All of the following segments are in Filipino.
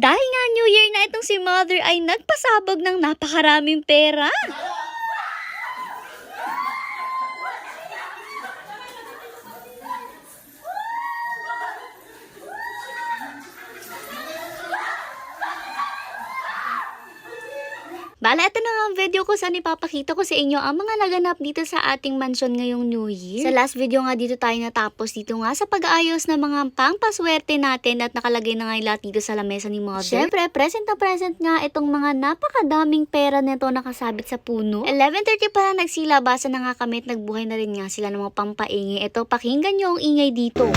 Dahil nga New Year na itong si Mother ay nagpasabog ng napakaraming pera. Bala, ito na ang video ko saan ipapakita ko sa inyo ang mga naganap dito sa ating mansion ngayong New Year. Sa last video nga dito tayo natapos dito nga sa pag-aayos ng mga pangpaswerte natin at nakalagay na nga lahat dito sa lamesa ni Mother. Siyempre, present na present nga itong mga napakadaming pera nito nakasabit sa puno. 11.30 pa lang nagsilabasan na nga kami at nagbuhay na rin nga sila ng mga pampaingi. Ito, pakinggan nyo ang ingay dito.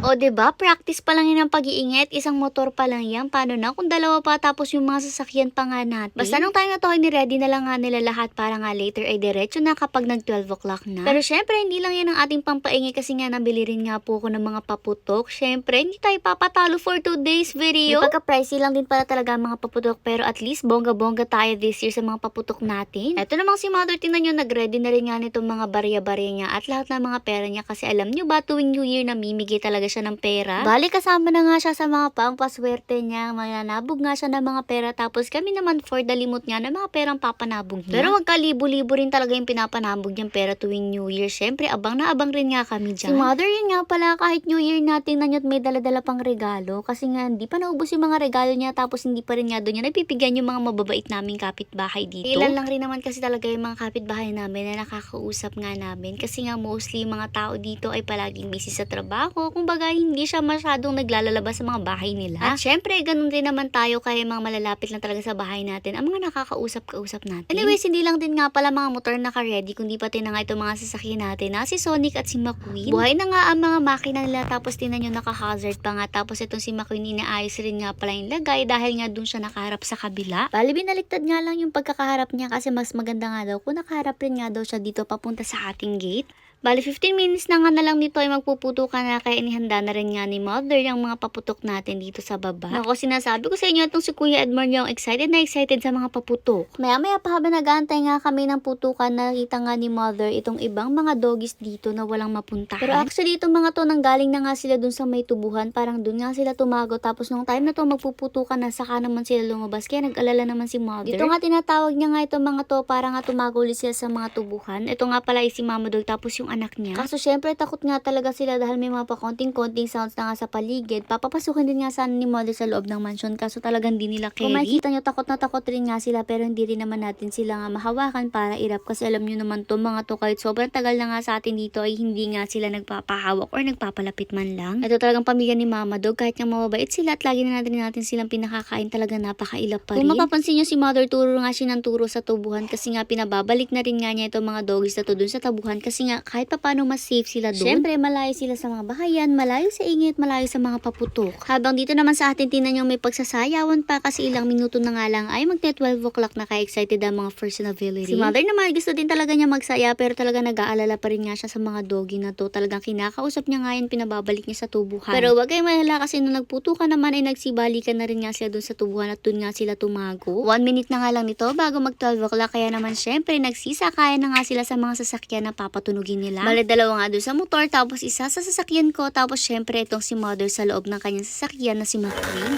O, ba? Practice pa lang yan ang pag-iingat. Isang motor pa lang yan. Paano na kung dalawa pa tapos yung mga sasakyan pa nga natin? Basta nung time na to, ni-ready na lang nga nila lahat para nga later ay diretso na kapag nag 12 o'clock na. Pero syempre, hindi lang yan ang ating pampaingi kasi nga nabili rin nga po ako ng mga paputok. Syempre, hindi tayo papatalo for today's video. May pagka-pricey lang din pala talaga ang mga paputok pero at least bongga-bongga tayo this year sa mga paputok natin. Ito namang si Mother, tingnan nyo, nag-ready na rin nga nitong mga barya-barya niya at lahat ng mga pera niya kasi alam nyo ba tuwing New Year namimigay talaga siya ng pera. Bali kasama na nga siya sa mga pampaswerte niya, mananabog nga siya ng mga pera tapos kami naman for the limot niya ng mga perang papanabog niya. Pero wag libo-libo rin talaga yung pinapanabog niyang pera tuwing New Year. Syempre, abang na abang rin nga kami dyan. Si Mother yun nga pala kahit New Year natin na may dala-dala pang regalo kasi nga hindi pa naubos yung mga regalo niya tapos hindi pa rin nga doon niya nabibigyan yung mga mababait naming kapitbahay dito. Ilan lang rin naman kasi talaga yung mga kapitbahay namin na nakakausap nga namin kasi nga mostly yung mga tao dito ay palaging busy sa trabaho. Kumbaga hindi siya masyadong naglalabas sa mga bahay nila. At syempre ganun din naman tayo kaya mga malalapit lang talaga sa bahay natin ang mga nakakausap-kausap natin. Anyways, hindi lang din nga pala mga motor naka-ready kundi pati na nga itong mga sasakyan natin na si Sonic at si McQueen. Buhay na nga ang mga makina nila tapos tinan nyo naka-hazard pa nga tapos itong si McQueen inaayos rin nga pala yung lagay dahil nga dun siya nakaharap sa kabila. Bali binaliktad nga lang yung pagkakaharap niya kasi mas maganda nga daw kung nakaharap rin nga daw siya dito papunta sa ating gate. Bali, 15 minutes na nga na lang nito ay magpuputukan na kaya inihanda na rin nga ni Mother yung mga paputok natin dito sa baba. Ako, sinasabi ko sa inyo itong si Kuya Edmond yung excited na excited sa mga paputok. Maya maya pa habang nag-aantay nga kami ng putukan, nakita nga ni Mother itong ibang mga doggies dito na walang mapuntahan. Pero actually, itong mga to nanggaling na nga sila dun sa may tubuhan, parang dun nga sila tumago. Tapos nung time na to magpuputukan na, saka naman sila lumabas. Kaya nag-alala naman si Mother. Dito nga tinatawag niya nga itong mga to, para nga tumago ulit sila sa mga tubuhan. Ito nga pala ay si Mama Dog, tapos yung anak niya. Kaso syempre takot nga talaga sila dahil may mga pakonting-konting sounds na nga sa paligid. Papapasukin din nga sana ni Mother sa loob ng mansion kaso talagang di nila carry. Kung makikita nyo, takot na takot rin nga sila pero hindi rin naman natin sila nga mahawakan para irap kasi alam nyo naman to mga to kahit sobrang tagal na nga sa atin dito ay hindi nga sila nagpapahawak or nagpapalapit man lang. Ito talagang pamilya ni Mama Dog kahit nga mababait sila at lagi na natin natin silang pinakakain talaga napakailap pa rin. Kung mapapansin nyo si Mother turo nga siya ng turo sa tubuhan kasi nga pinababalik na rin nga niya itong mga doggies na to dun sa tabuhan kasi nga kahit pa paano mas safe sila doon. Syempre malayo sila sa mga bahayan, malayo sa ingit, malayo sa mga paputok. Habang dito naman sa atin tinan nyo may pagsasayawan pa kasi ilang minuto na nga lang ay magte 12 o'clock na ka-excited ang mga first nobility. Si Mother naman gusto din talaga niya magsaya pero talaga nag-aalala pa rin nga siya sa mga doggy na to. Talagang kinakausap niya nga yan, pinababalik niya sa tubuhan. Pero wag kayong malala kasi nung nagputukan naman ay nagsibalikan na rin nga sila doon sa tubuhan at doon nga sila tumago. One minute na nga lang nito bago mag 12 o'clock kaya naman syempre nagsisakayan na nga sila sa mga sasakyan na papatunugin nila. Bale dalawa nga doon sa motor tapos isa sa sasakyan ko tapos syempre itong si mother sa loob ng kanyang sasakyan na si McQueen.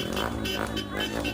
Thank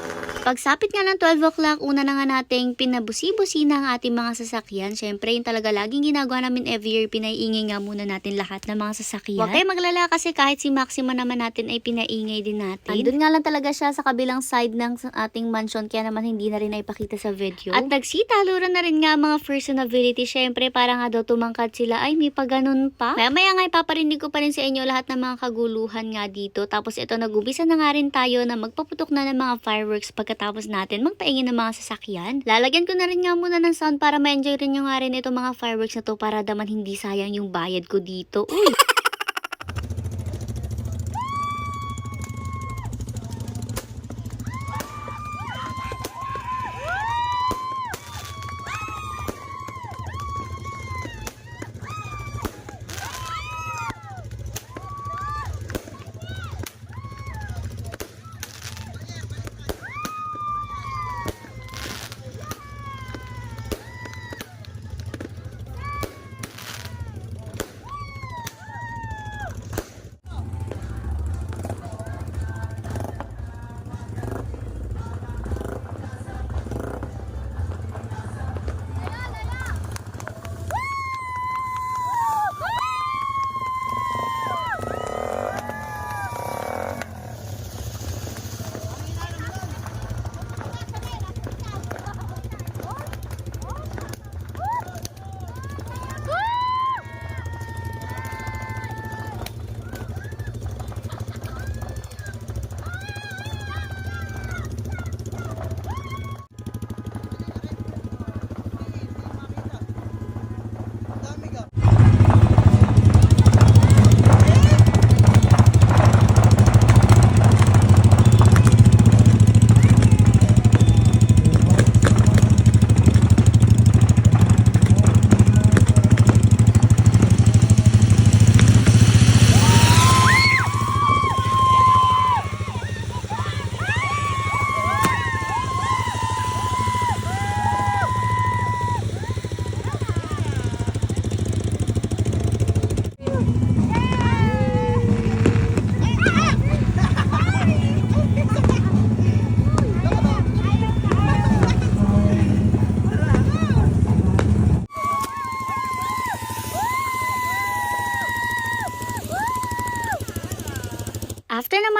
you. Pagsapit nga ng 12 o'clock, una na nga nating pinabusi-busi na ang ating mga sasakyan. Siyempre, yung talaga laging ginagawa namin every year, pinaiingay nga muna natin lahat ng mga sasakyan. Huwag kayo maglala kasi kahit si Maxima naman natin ay pinaingay din natin. Andun nga lang talaga siya sa kabilang side ng ating mansion, kaya naman hindi na rin ipakita sa video. At nagsitaluran na rin nga mga personality. Siyempre, para nga daw tumangkad sila, ay may pa ganun pa. Maya maya nga ipaparinig ko pa rin sa inyo lahat ng mga kaguluhan nga dito. Tapos ito, nag-ubisa na nga rin tayo na magpaputok na ng mga fireworks pagkatapos natin magpaingin ng mga sasakyan. Lalagyan ko na rin nga muna ng sound para ma-enjoy rin nyo nga rin itong mga fireworks na to para daman hindi sayang yung bayad ko dito. Uy!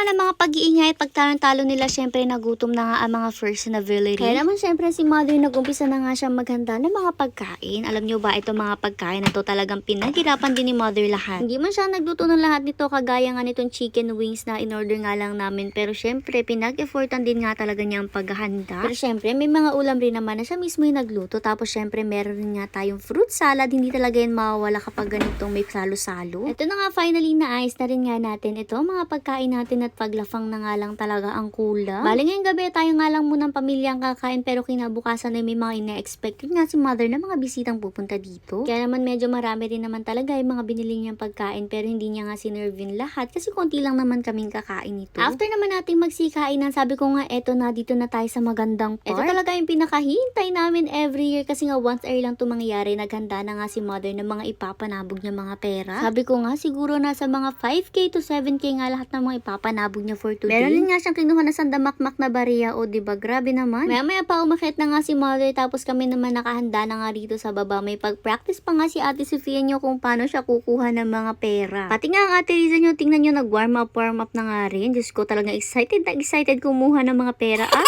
la main. Pag-iingay at pagtalon-talo nila, syempre nagutom na nga ang mga first na village. Kaya naman syempre si mother nag-umpisa na nga siya maghanda ng mga pagkain. Alam nyo ba, ito mga pagkain na to talagang pinaghirapan din ni mother lahat. Hindi man siya nagluto ng lahat nito kagaya nga nitong chicken wings na in-order nga lang namin. Pero syempre, pinag-effortan din nga talaga niya ang paghahanda. Pero syempre, may mga ulam rin naman na siya mismo yung nagluto. Tapos syempre, meron rin nga tayong fruit salad. Hindi talaga yan mawawala kapag ganitong may salo-salo. Ito na nga, finally na ayos na rin nga natin. Ito, mga pagkain natin at paglafang na nga lang talaga ang kulang. Bali ngayong gabi, tayo nga lang munang pamilyang kakain pero kinabukasan ay may mga ina-expect Yun nga si mother na mga bisitang pupunta dito. Kaya naman medyo marami rin naman talaga yung mga binili niyang pagkain pero hindi niya nga sinervin lahat kasi konti lang naman kaming kakain ito. After naman nating magsikainan, sabi ko nga eto na dito na tayo sa magandang part. Ito talaga yung pinakahintay namin every year kasi nga once a year lang ito mangyayari. Naghanda na nga si mother ng mga ipapanabog niya mga pera. Sabi ko nga siguro nasa mga 5k to 7k nga lahat ng mga ipapanabog niya for today. Meron din nga siyang kinuha na sandamakmak na bariya o diba grabe naman. Maya maya pa umakit na nga si mother tapos kami naman nakahanda na nga rito sa baba. May pag-practice pa nga si ate Sofia nyo kung paano siya kukuha ng mga pera. Pati nga ang ate Riza nyo, tingnan nyo nag-warm up, warm up na nga rin. Diyos ko talagang excited na excited kumuha ng mga pera. Ah!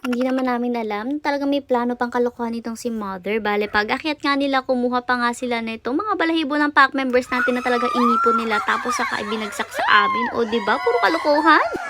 Hindi naman namin alam. Talaga may plano pang kalokohan itong si mother. Bale, pag akyat nga nila, kumuha pa nga sila na itong mga balahibo ng pack members natin na talaga inipon nila. Tapos saka ibinagsak sa amin. O, ba Puro kalokohan.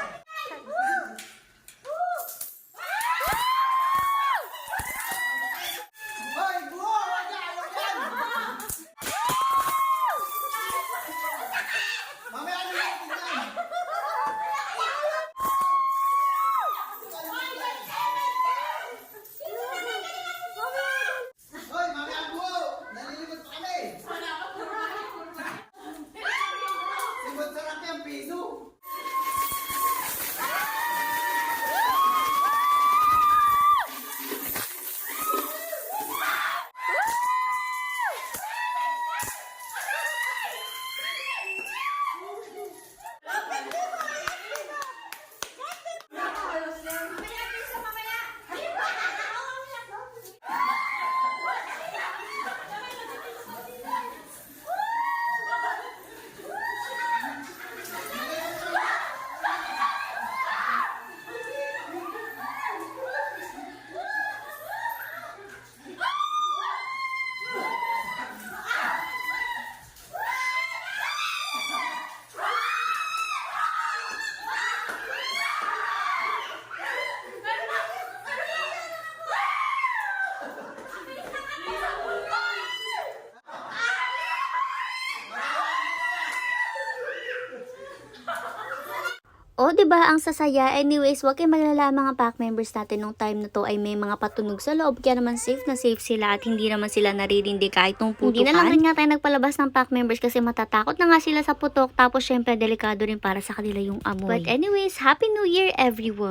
O, di ba ang sasaya? Anyways, wag kayong maglala mga pack members natin nung time na to ay may mga patunog sa loob. Kaya naman safe na safe sila at hindi naman sila naririndi kahit nung putukan. Hindi na lang rin nga tayo nagpalabas ng pack members kasi matatakot na nga sila sa putok. Tapos syempre, delikado rin para sa kanila yung amoy. But anyways, Happy New Year everyone!